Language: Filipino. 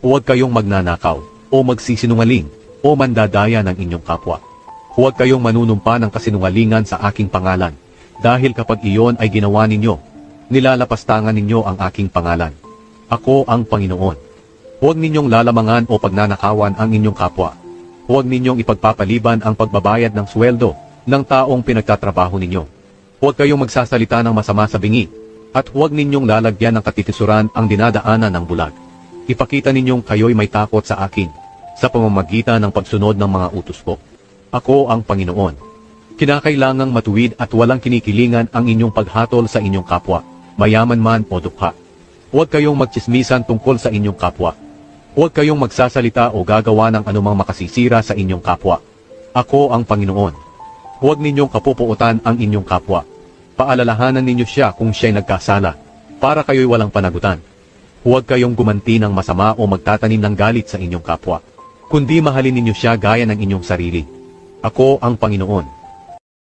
Huwag kayong magnanakaw, o magsisinungaling, o mandadaya ng inyong kapwa. Huwag kayong manunumpa ng kasinungalingan sa aking pangalan, dahil kapag iyon ay ginawa ninyo, nilalapastangan ninyo ang aking pangalan. Ako ang Panginoon. Huwag ninyong lalamangan o pagnanakawan ang inyong kapwa. Huwag ninyong ipagpapaliban ang pagbabayad ng sweldo ng taong pinagtatrabaho ninyo. Huwag kayong magsasalita ng masama sa bingi, at huwag ninyong lalagyan ng katitisuran ang dinadaanan ng bulag. Ipakita ninyong kayo'y may takot sa akin, sa pamamagitan ng pagsunod ng mga utos ko. Ako ang Panginoon. Kinakailangang matuwid at walang kinikilingan ang inyong paghatol sa inyong kapwa, mayaman man o dukha. Huwag kayong magtsismisan tungkol sa inyong kapwa. Huwag kayong magsasalita o gagawa ng anumang makasisira sa inyong kapwa. Ako ang Panginoon. Huwag ninyong kapupuutan ang inyong kapwa. Paalalahanan ninyo siya kung siya'y nagkasala, para kayo'y walang panagutan. Huwag kayong gumanti ng masama o magtatanim ng galit sa inyong kapwa, kundi mahalin ninyo siya gaya ng inyong sarili. Ako ang Panginoon.